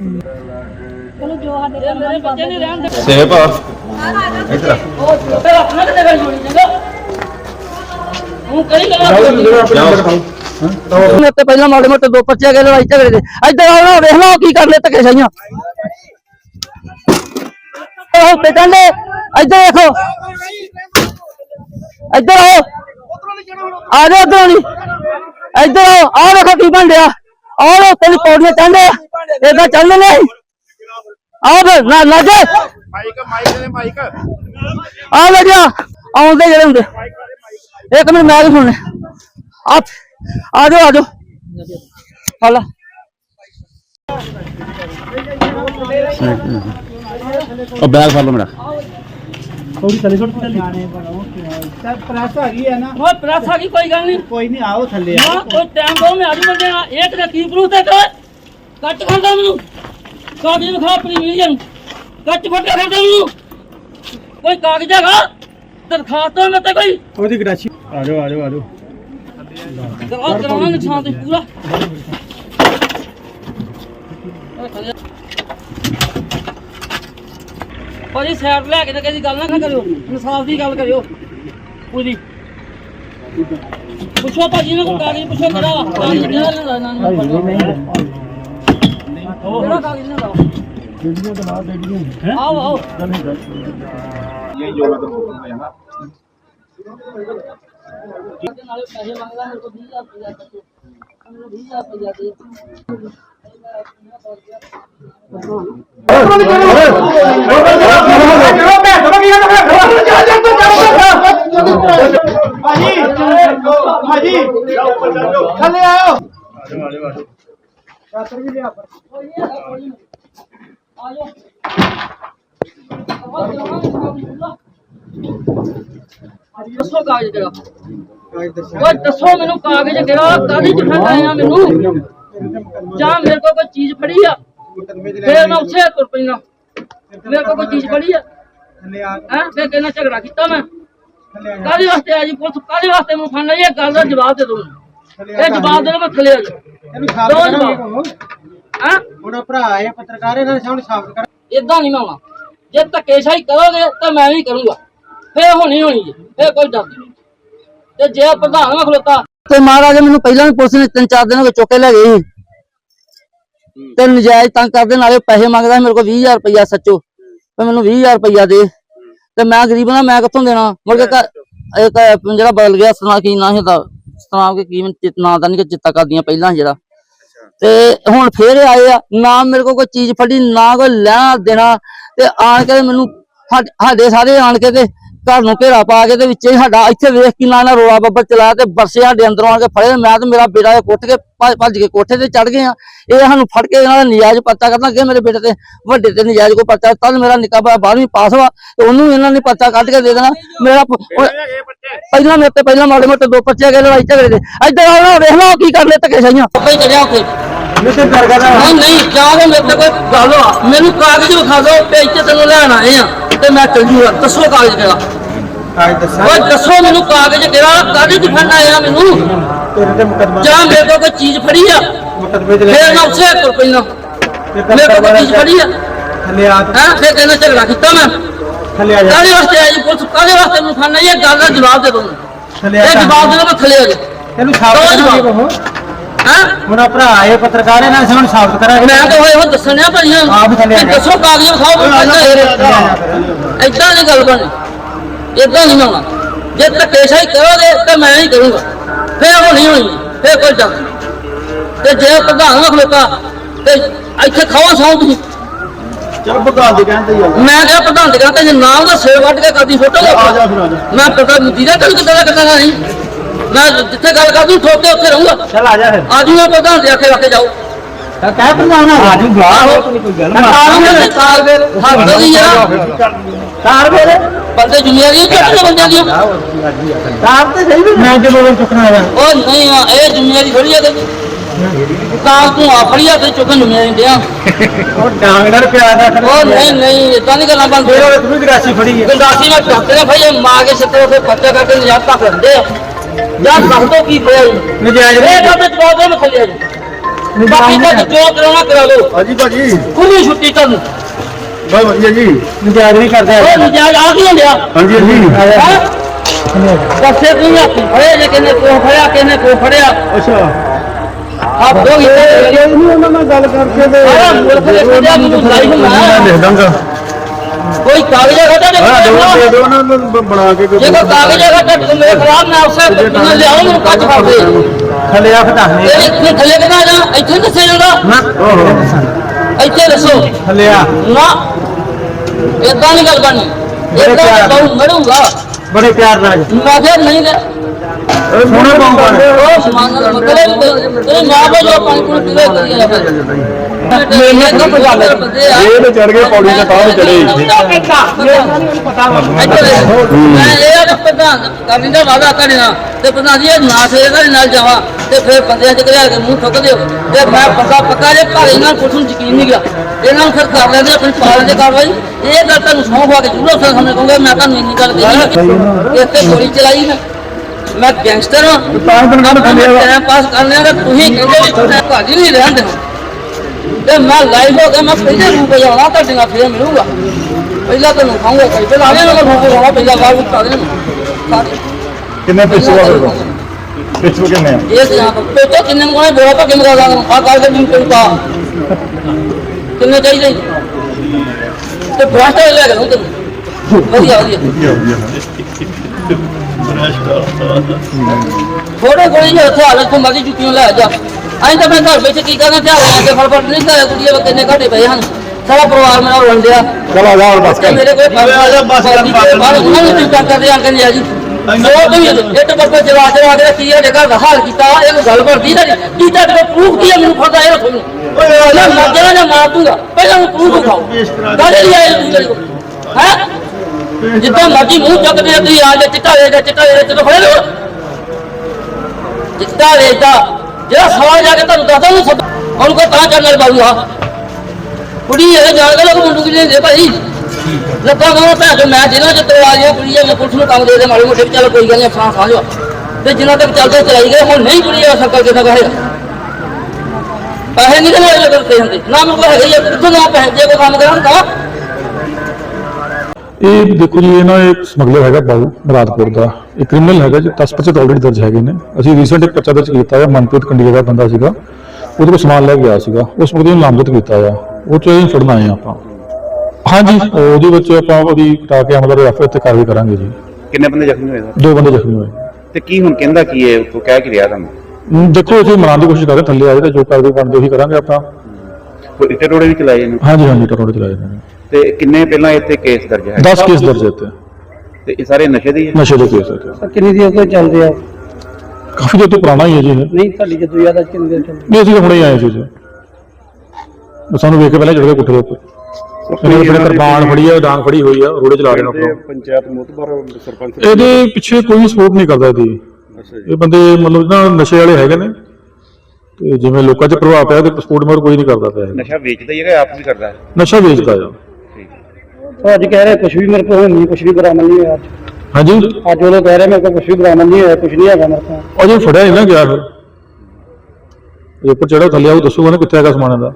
ਚਲੋ ਜੋ ਸਾਡੇ ਕੰਮ ਮੇਰੇ ਬੱਚੇ ਨਹੀਂ ਰਹਿਣ ਦੇ। ਸੇਬ ਇਧਰ ਫਿਰ ਆਪਣਾ ਕਿਤੇ ਗੱਲ ਜੁੜੀ ਚੰਗਾ ਉਹ ਕਈ ਗੱਲਾਂ ਉਹਨੇ ਤੇ ਪਹਿਲਾਂ ਮਾੜੇ ਮੋਟੇ ਦੋ ਪਰਚੇ ਗਏ ਲੜਾਈ ਝਗੜੇ ਦੇ ਇੱਧਰ ਆਓ ਨਾ ਵੇਖ ਲਓ ਕੀ ਕਰਨੇ ਧੱਕੇ ਸਾਈਆਂ ਉਹ ਤੇ ਕਹਿੰਦੇ ਇੱਧਰ ਦੇਖੋ ਇੱਧਰ ਆਓ। ਆ ਜਾਓ ਇੱਧਰ ਨਹੀਂ ਇੱਧਰ ਆਓ ਆਹ ਦੇਖੋ ਕੀ ਬਣ ਰਿਹਾ। ਆਹ ਲੋ ਤੈਨੂੰ ਤੋੜਨੇ ਚਾਹੁੰਦੇ ਇਹਦਾ ਚੱਲਣੇ ਨਹੀਂ ਆਓ ਫਿਰ ਨਾ ਜੇ। ਮਾਈਕ ਮਾਈਕ ਦੇ ਮਾਈਕ। ਆ ਲੈ ਜਾ। ਆਉਂਦੇ ਜਿਹੜੇ ਹੁੰਦੇ। ਇੱਕ ਮਿੰਟ ਮੈਂ ਵੀ ਸੁਣਨੇ। ਆ ਆ ਜਾਓ। ਆ ਜਾਓ ਹਲਾ ਉਹ ਬੈਗ ਫੜ ਲਓ ਮੇਰਾ। ਪ੍ਰੈਸ ਆ ਗਈ ਹੈ ਨਾ। ਉਹ ਪ੍ਰੈਸ ਆ ਗਈ ਕੋਈ ਗੱਲ ਨਹੀਂ। ਕੋਈ ਨਹੀਂ ਆਓ ਥੱਲੇ ਨਾ ਕੋਈ ਟਾਈਮ ਦੋ ਮੈਂ ਆਜੂ ਬੰਦੇ ਨਾਲ ਇਹ ਤੇ ਕੀ ਪ੍ਰੂਫ ਤੇ ਕਰ ਕੱਟ ਖਾਂਦਾ ਮੈਨੂੰ। ਕਾਗਜ਼ ਵਿਖਾ ਆਪਣੀ ਮਿਲੀਅਨ ਕੱਟ ਫੱਟ ਖਾਂਦਾ ਮੈਨੂੰ। ਕੋਈ ਕਾਗਜ਼ ਹੈਗਾ? ਦਰਖਾਸਤ ਮੈਂ ਤੇ ਕੋਈ? ਉਹਦੀ ਗਰਾਸ਼ੀ ਆ ਜਾਓ ਆ ਜਾਓ ਆ ਜਾਓ। ਕਰਾ ਕਰਾਉਣਾ ਨੁਕਸਾਨ ਤੇ ਪੂਰਾ। ਭਾਜੀ ਸਾਈਡ ਲੈ ਕੇ ਤੇ ਕਿਸੇ ਗੱਲ ਨਾ ਕਰਿਓ ਇਨਸਾਫ ਦੀ ਗੱਲ ਕਰਿਓ। ਪੂਰੀ। ਪੁੱਛੋ ਭਾਜੀ ਨੇ ਕੋਈ ਕਾਗਜ਼ ਪੁੱਛੋ ਕਿਹੜਾ ਵਾ। ਕਾਗਜ਼ ਕਿਹੜਾ ਲੈਂਦਾ ਇਹਨਾਂ ਨੂੰ ਕਿਹੜਾ ਕਾਗਜ਼ ਲੈਂਦਾ ਆਓ ਆਓ। ਇਹ ਜੋ ਮੈਂ ਤੁਹਾਨੂੰ ਕਹਿੰਦਾ ਨਾਲੇ ਪੈਸੇ ਮੰਗਦਾ, ਮੇਰੇ ਕੋਲ 20000 ਰੁਪਇਆ ਦੇ ਮੈਨੂੰ 20000 ਰੁਪਇਆ ਦੇ ਭਾਜੀ ਭਾਜੀ ਥੱਲੇ ਆਓ ਦੱਸੋ ਕਾਗਜ਼ ਕਿਹੜਾ ਓਏ ਦੱਸੋ ਮੈਨੂੰ ਕਾਗਜ਼ ਕਿਹੜਾ ਕਾਹਦੀ ਜਖੰਡ ਆਇਆ ਮੈਨੂੰ? ਜਾਂ ਮੇਰੇ ਕੋਲ ਕੋਈ ਚੀਜ਼ ਫੜੀ ਆ? ਫੇਰ ਮੈਂ ਤੁਰ ਪੈਣਾ ਮੇਰੇ ਕੋਲ ਕੋਈ ਚੀਜ਼ ਫੜੀ ਆ? ਹੈ? ਫੇਰ ਝਗੜਾ ਕੀਤਾ ਮੈਂ? ਥੱਲੇ ਆ। ਕਾਹਦੇ ਵਾਸਤੇ ਆ ਜੀ ਪੁਲਿਸ ਕਾਹਦੇ ਵਾਸਤੇ ਮੈਨੂੰ ਫੜਨਾ? ਜੀ ਇਹ ਗੱਲ ਦਾ ਜਵਾਬ ਦੇ ਦੋ। ਇਹ ਜਵਾਬ ਦੇ ਮੈਂ ਥੱਲੇ ਆ ਜਾ ਇਹਨੂੰ ਸਾਫ਼ ਦੋ ਕਰਾਂਗੇ ਜਵਾਬ। ਹੈ? ਹੁਣ ਭਰਾ ਆਏ ਆ, ਪੱਤਰਕਾਰ ਇਹਨਾਂ ਦੇ ਸਾਹਮਣੇ ਸਾਫ਼ ਕਰ ਇਦਾਂ ਨਹੀਂ ਮੈਂ ਆਉਣਾ। ਜੇ ਧੱਕੇਸ਼ਾਹੀ ਕਰੋਗੇ ਤਾਂ ਮੈਂ ਵੀ ਕਰੂੰਗਾ। ਫੇਰ ਹੋਣੀ ਹੋਣੀ ਫੇਰ ਕੋਈ ਡਰ ਨਹੀਂ। ਤੇ ਜੇ ਪ੍ਰਧਾਨ ਨਾ ਖਲੋਤਾ ਤੇ ਮਹਾਰਾਜ ਮੈਨੂੰ ਪਹਿਲਾਂ ਵੀ ਪੁਲਿਸ ਨੇ ਤਿੰਨ ਚਾਰ ਦਿਨ ਹੋ ਗਏ ਚੁੱਕ ਲੈ ਗਈ ਸੀ। ਤੇ ਨਜਾਇਜ਼ ਤੰਗ ਕਰਦੇ ਨਾਲੇ ਪੈਸੇ ਮੰਗਦਾ ਮੇਰੇ ਕੋਲ 20000 ਰੁਪਇਆ ਸੱਚੋ। ਤੇ ਮੈਨੂੰ 20000 ਰੁਪਇਆ ਦੇ। ਤੇ ਮੈਂ ਗਰੀਬ ਨਾ ਮੈਂ ਕਿੱਥੋਂ ਦੇਣਾ? ਮੁੜ ਕੇ ਇੱਕ ਜਿਹੜਾ ਬਦਲ ਗਿਆ ਸਨਾ ਕੀ ਨਾ ਸੀ ਦਾ ਸਨਾਮ ਕੇ ਕੀ ਨਾਂ ਦਾ ਨਹੀਂ ਚਿੱਤਾ ਕਰਦੀਆਂ ਪਹਿਲਾਂ ਜਿਹੜਾ। ਤੇ ਹੁਣ ਫੇਰ ਇਹ ਆਏ ਆ ਨਾ ਮੇਰੇ ਕੋਲ ਕੋਈ ਚੀਜ਼ ਫੜੀ ਨਾ ਕੋਈ ਲੈਣਾ ਦੇਣਾ। ਤੇ ਆਣ ਕੇ ਮੈਨੂੰ ਸਾਡੇ ਸਾਰੇ ਆਣ ਕੇ ਤੇ ਘਰ ਨੂੰ ਘੇਰਾ ਪਾ ਕੇ ਤੇ ਵਿੱਚੇ ਹੀ ਸਾਡਾ ਇੱਥੇ ਵੇਖ ਕੇ ਨਾ ਨਾ ਰੋਲਾ ਬੱਬਰ ਚਲਾਇਆ ਤੇ ਬਰਸੇ ਸਾਡੇ ਅੰਦਰੋਂ ਆਣ ਕੇ ਫੜੇ ਮੈਂ ਤੇ ਮੇਰਾ ਬੇਟਾ ਇਹ ਕੁੱਟ ਕੇ ਭੱਜ ਕੇ ਕੋਠੇ ਤੇ ਚੜ ਗਏ ਆ। ਇਹ ਸਾਨੂੰ ਫੜ ਕੇ ਇਹਨਾਂ ਦਾ ਨਜਾਇਜ਼ ਪਰਚਾ ਕਰਨਾ ਅੱਗੇ ਮੇਰੇ ਬੇਟੇ ਤੇ ਵੱਡੇ ਤੇ ਨਜਾਇਜ਼ ਕੋ ਪਰਚਾ ਤਦ ਮੇਰਾ ਨਿੱਕਾ ਭਰਾ 12ਵੀਂ ਪਾਸ ਵਾ ਤੇ ਉਹਨੂੰ ਇਹਨਾਂ ਨੇ ਪਰਚਾ ਕੱਢ ਕੇ ਦੇ ਦੇਣਾ। ਮੇਰਾ ਪਹਿਲਾਂ ਮੇਰੇ ਤੇ ਪਹਿਲਾਂ ਮਾੜੇ ਮੋਟੇ ਦੋ ਪਰਚੇ ਗਏ ਲੜਾਈ ਝਗੜੇ ਦੇ। ਇੱਧਰ ਨਾ ਵੇਖ ਲਓ ਕੀ ਕਰਨੇ ਧੱਕੇ ਸਾਈਆਂ ਕੋਈ? ਚੜਿਆ ਨਹੀਂ ਨਹੀਂ ਜਾ ਕੇ ਮੇਰੇ ਤੇ ਕੋਈ ਗੱਲ ਆ ਮੈਨੂੰ ਕਾਗਜ਼ ਵਿਖਾ ਦਿਓ ਤੇ ਇੱਥੇ ਤੈਨੂੰ ਲੈਣ ਆਏ ਆ। ਤੇ ਮੈਂ ਚੱਲ ਜੂਗਾ ਦੱਸੋ ਕਾਗਜ਼ ਕਿਹੜਾ ਕਾਜ ਦੱਸਾਂ ਓਏ ਦੱਸੋ ਮੈਨੂੰ ਕਾਗਜ਼ ਕਿਹੜਾ ਕਾਹਦੇ ਚ ਫੜਨਾ ਆਇਆ ਮੈਨੂੰ ਤੇਰੇ ਤੇ ਮੁਕਦਮਾ ਜਾਂ ਮੇਰੇ ਕੋਲ ਕੋਈ ਚੀਜ਼ ਫੜੀ ਆ ਮੁਕਦਮੇ ਚ ਲੈ ਫੇਰ ਮੈਂ ਉਸੇ ਤੁਰ ਪੈਣਾ ਮੇਰੇ ਕੋਲ ਕੋਈ ਚੀਜ਼ ਫੜੀ ਆ ਥੱਲੇ ਆ ਤੂੰ, ਹੈ ਫੇਰ ਕਹਿੰਦਾ ਝਗੜਾ ਕੀਤਾ ਮੈਂ ਥੱਲੇ ਆ ਜਾ ਕਾਹਦੇ ਵਾਸਤੇ ਆਈ ਜੀ ਪੁਲਿਸ ਕਾਹਦੇ ਵਾਸਤੇ ਮੈਨੂੰ ਫੜਨਾ ਇਹ ਗੱਲ ਦਾ ਜਵਾਬ ਦੇ ਦੋ ਮੈਨੂੰ। ਥੱਲੇ ਆ ਇਹ ਜਾ। ਜਵਾਬ ਦੇ ਦੋ ਮੈਂ ਥੱਲੇ ਆ ਜਾ ਇਹਨੂੰ ਸਾਫ਼ ਦੋ ਕਰਾਂਗੇ ਜਵਾਬ। ਕਹੋ ਹੈ ਹੁਣ ਭਰਾ ਆਏ ਪੱਤਰਕਾਰ ਇਹਨਾਂ ਦੇ ਸਾਹਮਣੇ ਸਾਫ਼ ਕਰਾਂਗੇ ਮੈਂ ਤਾਂ ਹੋਏ ਹੋ ਦੱਸਣਿਆ ਭਾਈਆਂ ਆਪ ਥੱਲੇ ਆ ਜਾ। ਦੱਸੋ ਕਾਗਜ਼ ਵਿਖਾਓ ਏਦਾਂ ਨਹੀਂ ਗੱਲ ਬਣਨੀ ਏਦਾਂ ਨਹੀਂ ਹੋਣਾ ਜੇ ਧੱਕੇਸ਼ਾਹੀ ਕਰੋਗੇ ਤਾਂ ਮੈਂ ਹੀ ਕਰੂੰਗਾ। ਫੇਰ ਹੋਣੀ ਹੋਣੀ ਫੇਰ ਕੋਈ ਨਹੀਂ। ਤੇ ਜੇ ਪ੍ਰਧਾਨ ਖਲੋਤਾ ਤੇ ਇੱਥੇ ਖਾਓ ਸੌਂ ਤੁਸੀਂ। ਚਲੋ ਪ੍ਰਧਾਨ ਦੀ ਕਹਿੰਦੇ ਹੀ ਮੈਂ ਕਿਹਾ ਪ੍ਰਧਾਨ ਦੇ ਕਹਿੰਦਾ ਜੇ ਨਾਮ ਦਾ ਸਿਰ ਵੱਢ ਕੇ ਕਰਦੀ ਫੋਟੋ। ਆ ਜਾ ਫਿਰ ਆ ਜਾ। ਮੈਂ ਪਤਾ ਨਹੀਂ ਦਾ ਗੱਲ ਕਿੱਦਾਂ ਦਾ ਕਿੱਦਾਂ ਨਹੀਂ। ਮੈਂ ਜਿੱਥੇ ਗੱਲ ਕਰਦੀ ਠੋਕ ਉੱਥੇ ਰਹੂੰਗਾ। ਚੱਲ ਆ ਜਾ ਫਿਰ। ਆਜੂ ਮੈਂ ਪ੍ਰਧਾਨ ਦੇ ਆਖੇ ਰੱਖ ਕੇ ਜਾਓ ਕਹਿ ਪ੍ਰਧਾਨ ਆ ਜੂ ਬਾਹਰ ਕੋਈ ਗੱਲ ਆਹ ਸਾਲ ਫੇਰ ਹੱਦ ਦੀ ਯਾਰ ਕਾਰ ਫਿਰ ਬੰਦੇ ਜ਼ਿੰਮੇਵਾਰੀ ਚੱਕਦੇ ਬੰਦਿਆਂ ਦੀ। ਕਾਰ ਤੇ ਸਹੀ ਵੀ ਮੈਂ ਜਦੋਂ ਚੁੱਕਣਾ ਆ ਉਹ ਨਹੀਂ ਆ ਇਹ ਜ਼ਿੰਮੇਵਾਰੀ ਥੋੜੀ ਆ ਤੇ। ਤਾਂ ਤੂੰ ਆਪਣੀ ਹੱਥ ਚੁੱਕਣ ਜ਼ਿੰਮੇਵਾਰੀ ਦਿਆਂ ਉਹ ਡਾਂਗਡਰ ਪਿਆ ਦਾ ਉਹ ਨਹੀਂ ਨਹੀਂ ਇਦਾਂ ਨਹੀਂ ਗੱਲਾਂ ਬੰਦ ਫਿਰ ਉਹ ਤੂੰ ਗਰਾਸੀ ਫੜੀ ਹੈ ਗੁੰਡਾਸੀ ਨਾਲ ਕਰਦੇ ਨੇ ਭਾਈ ਮਾਰ ਕੇ ਸਿੱਤੇ ਉੱਤੇ ਪੱਤੇ ਕਰਕੇ ਨਜ਼ਾਰ ਤੱਕ ਲੈਂਦੇ ਆ। ਜਾਂ ਦੱਸ ਦੋ ਕੀ ਜੀ? ਨਜਾਇਜ਼ ਇਹ ਤੇ ਜਵਾਬ ਦੇ ਮੈਂ ਥੱਲੇ ਆ ਜੀ। ਬਾਕੀ ਤਾਂ ਜੋ ਕਰਾਉਣਾ ਕਰਾ ਲਓ। ਹਾਂਜੀ ਭਾਜੀ। ਖੁੱਲੀ ਛੁੱਟੀ ਤੁਹਾਨੂੰ। ਬਹੁਤ ਵਧੀਆ ਜੀ। ਨਜਾਇਜ਼ ਨਹੀਂ ਕਰਦੇ। ਉਹ ਨਜਾਇਜ਼ ਆ ਕੀ ਹੁੰਦਿਆ ਹਾਂਜੀ ਹਾਂਜੀ। ਹੈ? ਦੱਸੇ ਤੂੰ ਹੱਥੀ ਫੜਿਆ ਜੇ ਕਿਨੇ ਕੋ ਫੜਿਆ ਕਿਨੇ ਕੋ ਫੜਿਆ। ਅੱਛਾ। ਆਪ ਦੋ ਹੀ ਨਹੀਂ ਉਹਨਾਂ ਨਾਲ ਗੱਲ ਕਰਕੇ ਤੇ ਸਾਰਾ ਮੁਲਕ ਦੇ ਖੜਿਆ ਮੈਨੂੰ ਲਾਈ ਮੈਂ ਹੁੰਦਾ ਲਿਖ ਦਾਂਗਾ। ਕੋਈ ਕਾਗਜ਼ ਹਾਂ ਦੋ ਦੇ ਉਹਨਾਂ ਨੂੰ ਬਣਾ ਕੇ ਜੇ ਕੋਈ ਕਾਗਜ਼ ਹੈਗਾ ਤਾਂ ਮੇਰੇ ਖਿਲਾਫ ਮੈਂ ਉਸੇ ਨੂੰ ਲਿਆਉਂ ਮੈਨੂੰ ਕੱਚ ਫੜ ਦੇ। ਥੱਲੇ ਆ ਇਹ ਇੱਥੇ ਥੱਲੇ ਕਿਹਨਾਂ ਜਾ ਇੱਥੇ ਨੀ ਦੱਸਿਆ ਜਾਂਦਾ ਓਹੋ ਇੱਥੇ ਦੱਸੋ। ਥੱਲੇ ਆ। ਨਾ ਇਦਾਂ ਨਹੀਂ ਗੱਲ ਬਣਨੀ। ਇਦਾਂ ਬਹੁਤ ਮਰੂੰਗਾ। ਬੜੇ ਪਿਆਰ ਨਾਲ। ਮੈਂ ਕਿਹਾ ਨਹੀਂ ਦਾ ਤਾਂ ਪਤਾ ਇਹ ਤੇ ਚੜ੍ਹ ਗਏ ਪੌੜੀ ਤੇ ਤਾਂ ਵੀ। ਦਾ ਕਰਨਾ ਤੇ ਪ੍ਰਧਾਨ ਜੀ ਇਹ ਨਾ ਸੇ ਇਹਦੇ ਨਾਲ ਜਾਵਾਂ ਤੇ ਫਿਰ ਬੰਦਿਆਂ ਚ ਘਲਿਆ ਕੇ ਮੂੰਹ ਠੁੱਕ ਦਿਓ। ਤੇ ਮੈਂ ਪੱਕਾ ਪੱਕਾ ਜੇ ਭਾਰੇ ਨਾਲ ਕੁਛ ਨੂੰ ਯਕੀਨ ਨਹੀਂ ਗਿਆ ਇਹਨਾਂ ਨੂੰ ਫਿਰ ਕਰ ਲੈਂਦੇ ਆਪਣੀ ਪਾਲਣ ਦੇ ਕਾਰਵਾਈ। ਇਹ ਗੱਲ ਤੁਹਾਨੂੰ ਸੌਂ ਖਵਾ ਕੇ ਜ਼ਰੂਰ ਉਸ ਸਾਹਮਣੇ ਕਹੂੰਗਾ ਮੈਂ ਤੁਹਾਨੂੰ ਇੰਨੀ ਗੱਲ ਕਹੀ ਇੱਥੇ ਗੋਲੀ ਚਲਾਈ ਮੈਂ। मैं गैंगस्टर हूँ। मेरे पास करने का तो तू ही भाजी नहीं रहन देना तो मैं लाइफ हो गया मैं पहले रुपये आना तो डेगा फिर मिलूँगा। पहला तो खाऊँगा कहीं पहले आने लगा रुपये होगा पहला बार उठा देना। कितने पैसे का पिछले कितने? एक यहाँ पर पे तो, तो कितने को बोला तो कितने का खा खा के दिन पे का कितने चाहिए तो भ्रष्ट ले गया हूँ तुम बढ़िया बढ़िया। ਥੋੜੇ ਕੋਲੇ ਜੇ ਉੱਥੇ ਹਾਲਤ ਤੋਂ ਮਰਦੀ ਚੁੱਕੀਆਂ ਲੈ ਜਾ। ਅਸੀਂ ਤਾਂ ਮੈਂ ਘਰ ਵਿੱਚ ਕੀ ਕਰਨਾ ਤੇ ਹਾਲੇ ਕੇ ਫੜਫੜ ਨਹੀਂ ਕਰਿਆ ਕੁੜੀਆਂ ਵੇ ਕਿੰਨੇ ਘਾਟੇ ਪਏ ਹਨ। ਸਾਰਾ ਪਰਿਵਾਰ ਮੇਰਾ ਰੋਣ ਡਿਆ। ਚਲ ਜਾ ਹੁਣ ਬਸ ਤੇ ਮੇਰੇ ਕੋਲ ਆ ਜਾ ਬਸ ਕਰ ਬਾਹਰ ਉਹਨਾਂ ਨੂੰ ਚਿੰਤਾ ਕਰਦੇ ਆ ਕਹਿੰਦੇ ਆ ਜੀ। ਉਹ ਵੀ ਇੱਟ ਬੱਬੇ ਜਵਾ ਜਵਾ ਕੇ ਕੀ ਸਾਡੇ ਘਰ ਦਾ ਹਾਲ ਕੀਤਾ ਇਹ ਕੋਈ ਗੱਲ ਕਰਦੀ ਨਾ ਕੀ ਤੁਹਾਡੇ ਕੋਲ ਪ੍ਰੂਫ ਕੀ ਮੈਨੂੰ ਪਤਾ ਇਹ ਰੱਖੋ ਓਏ ਨਾ ਮਰ ਦੂੰਗਾ। ਪਹਿਲਾਂ ਪ੍ਰੂਫ ਦਿਖਾਓ। ਗੱਲ ਨਹੀਂ ਆਈ ਤੁਸੀਂ ਕੋਲ? ਹੈ? ਜਿੱਦਾਂ ਮਰਜ਼ੀ ਮੂੰਹ ਚੱਕਦੇ ਆ ਤੁਸੀਂ ਆ ਜਾ ਚਿੱਟਾ ਵੇ ਜਾ ਚਿੱਟਾ ਵੇ ਚਿੱਟਾ ਫੜੇ ਲਓ ਚਿੱਟਾ ਵੇਚਦਾ ਜਿਹੜਾ ਸਵਾਲ ਜਾ ਕੇ ਤੁਹਾਨੂੰ ਦੱਸਦਾ ਉਹਨੂੰ ਸੱਦ ਉਹਨੂੰ ਕੋ ਤਾਂ ਚੱਲ ਬਾਬੂ ਆ ਕੁੜੀ ਇਹ ਜਾਣ ਕੇ ਲੋਕ ਮੁੰਡੂ ਕਿਲੇ ਦੇ ਭਾਈ ਲੱਤਾਂ ਕਹਾਂ ਭੈਣ ਜੋ ਮੈਂ ਜਿਹਨਾਂ ਚ ਤਵਾ ਲਿਆ ਕੁੜੀ ਜਾਂ ਪੁਲਿਸ ਨੂੰ ਕੰਮ ਦੇ ਦੇ ਮਾੜੇ ਮੋਟੇ ਵੀ ਚੱਲ ਕੋਈ ਗੱਲ ਨਹੀਂ ਫਾਂ ਖਾ ਲਿਓ ਤੇ ਜਿੰਨਾ ਤੱਕ ਚੱਲਦੇ ਚਲਾਈ ਗਏ ਹੁਣ ਨਹੀਂ ਕੁੜੀ ਆ ਸਕਲ ਕਿਦਾਂ ਕਹੇਗਾ ਪੈਸੇ ਨਹੀਂ ਦੇਣੇ ਲੱਗ ਤੇ ਹੁੰਦੇ ਨਾ ਮੈਨੂੰ ਹੈਗੇ ਹੀ ਆ, ਕਿੱਥੋਂ ਨਾ ਪੈਸੇ ਜੇ ਕੋਈ ਕੰਮ ਕਰਾਂ ਤਾਂ ਇਹ ਦੇਖੋ ਜੀ ਇਹ ਨਾ ਇੱਕ ਸਮਗਲਰ ਹੈਗਾ ਬਾਊ ਮੁਰਾਦਪੁਰ ਦਾ। ਇਹ ਕ੍ਰਿਮੀਨਲ ਹੈਗਾ ਜੀ 10 ਪਰਚੇ ਆਲਰੇਡੀ ਦਰਜ ਹੈਗੇ ਨੇ। ਅਸੀਂ ਰੀਸੈਂਟ ਇੱਕ ਪਰਚਾ ਦਰਜ ਕੀਤਾ ਹੈ ਮਨਪ੍ਰੀਤ ਕੰਡੀਆ ਦਾ ਬੰਦਾ ਸੀਗਾ। ਉਹਦੇ ਕੋਲ ਸਮਾਨ ਲੈ ਕੇ ਗਿਆ ਸੀਗਾ। ਉਸ ਮੁਕਦੇ ਨੂੰ ਨਾਮਜ਼ਦ ਕੀਤਾ ਆ। ਉਹ ਚ ਅਸੀਂ ਫੜਨਾ ਆਏ ਹਾਂ ਆਪਾਂ। ਹਾਂਜੀ ਉਹਦੇ ਵਿੱਚ ਆਪਾਂ ਉਹਦੀ ਕਟਾ ਕੇ ਅਮਲ ਰੈਫਰ ਤੇ ਕਾਰਵਾਈ ਕਰਾਂਗੇ ਜੀ। ਕਿੰਨੇ ਬੰਦੇ ਜ਼ਖਮੀ ਹੋਏ ਸਰ? ਦੋ ਬੰਦੇ ਜ਼ਖਮੀ ਹੋਏ। ਤੇ ਕੀ ਹੁਣ ਕਹਿੰਦਾ ਕੀ ਹੈ? ਉਹ ਕਹਿ ਕੇ ਰਿਹਾ ਤੁਹਾਨੂੰ? ਦੇਖੋ ਅਸੀਂ ਮਨਾਉਣ ਦੀ ਕੋਸ਼ਿਸ਼ ਕਰ ਰਹੇ ਥੱਲੇ ਆਏ ਤਾਂ ਜੋ ਕਾਰਵਾਈ ਬਣਦੀ ਉਹੀ ਕਰਾਂਗੇ ਆਪਾਂ। ਕੋਈ ਇੱਟੇ ਰੋੜੇ ਵੀ ਚਲਾਏ ਨੇ ਹਾਂਜੀ ਹਾਂਜੀ ਟਰੋੜੇ ਚਲਾਏ ਨੇ। ਤੇ ਕਿੰਨੇ ਪਹਿਲਾਂ ਇੱਥੇ ਕੇਸ ਦਰਜ ਹੈ? 10 ਕੇਸ ਦਰਜ ਹੈ ਇੱਥੇ। ਤੇ ਇਹ ਸਾਰੇ ਨਸ਼ੇ ਦੇ ਹੀ ਹੈ? ਨਸ਼ੇ ਦੇ ਕੇਸ ਇੱਥੇ। ਕਿੰਨੀ ਦੇਰ ਤੋਂ ਚੱਲਦੇ ਆ? ਕਾਫੀ ਦੇਰ ਤੋਂ ਪੁਰਾਣਾ ਹੀ ਹੈ ਜੀ ਇਹ। ਨਹੀਂ ਤੁਹਾਡੀ ਜਦੋਂ ਯਾਦ ਆ ਕਿੰਨੀ ਦੇਰ ਚੱਲਦੇ? ਨਹੀਂ ਅਸੀਂ ਤਾਂ ਹੁਣੇ ਹੀ ਆਏ ਸੀ ਜੀ। ਬਸ ਸਾਨੂੰ ਵੇਖ ਕੇ ਪਹਿਲਾਂ ਚੜ ਗਏ ਕੁੱਠੇ ਦੇ ਉੱਤੇ ਇਹਨਾਂ ਨੇ ਆਪਣੇ ਕਿਰਪਾਨ ਫੜੀ ਆ ਡਾਂਗ ਫੜੀ ਹੋਈ ਆ ਰੋੜੇ ਚਲਾ ਰਹੇ ਨੇ ਆਪਣਾ। ਪੰਚਾਇਤ ਮੋਤਬਰ ਸਰਪੰਚ ਇਹਦੇ ਪਿੱਛੇ ਕੋਈ ਸਪੋਰਟ ਨਹੀਂ ਕਰਦਾ ਇਹਦੀ। ਇਹ ਬੰਦੇ ਮਤਲਬ ਨਾ ਨਸ਼ੇ ਵਾਲੇ ਹੈਗੇ ਨੇ। ਤੇ ਜਿਵੇਂ ਲੋਕਾਂ 'ਚ ਪ੍ਰਭਾਵ ਪਿਆ ਤੇ ਸਪੋਰਟ ਮੋਰ ਕੋਈ ਨਹੀਂ ਕਰਦਾ ਪਿਆ। ਇਹ। ਨਸ਼ਾ ਵੇਚਦਾ ਹੀ ਹੈਗਾ ਆਪ ਵੀ ਕਰਦਾ ਹੈ? ਨਸ਼ਾ ਵੇਚਦਾ ਆ। ਉਹ ਅੱਜ ਕਹਿ ਰਹੇ ਕੁਝ ਵੀ ਮੇਰੇ ਕੋਲ ਨਹੀਂ ਕੁਝ ਵੀ ਬਰਾਮਦ ਨਹੀਂ ਹੋਇਆ ਅੱਜ। ਹਾਂਜੀ? ਅੱਜ ਉਹ ਕਹਿ ਰਹੇ ਮੇਰੇ ਕੋਲ ਕੁਝ ਵੀ ਬਰਾਮਦ ਨਹੀਂ ਹੋਇਆ ਕੁਝ ਨਹੀਂ ਹੈਗਾ ਮੇਰੇ ਕੋਲ। ਅਜੇ ਫੜਿਆ ਨਹੀਂ ਨਾ ਗਿਆ ਫਿਰ। ਜੇ ਉੱਪਰ ਚੜਾ ਥੱਲੇ ਆਉ ਦੱਸੂਗਾ ਨਾ ਕਿੱਥੇ ਹੈਗਾ ਸਮਾਨ ਇਹਦਾ।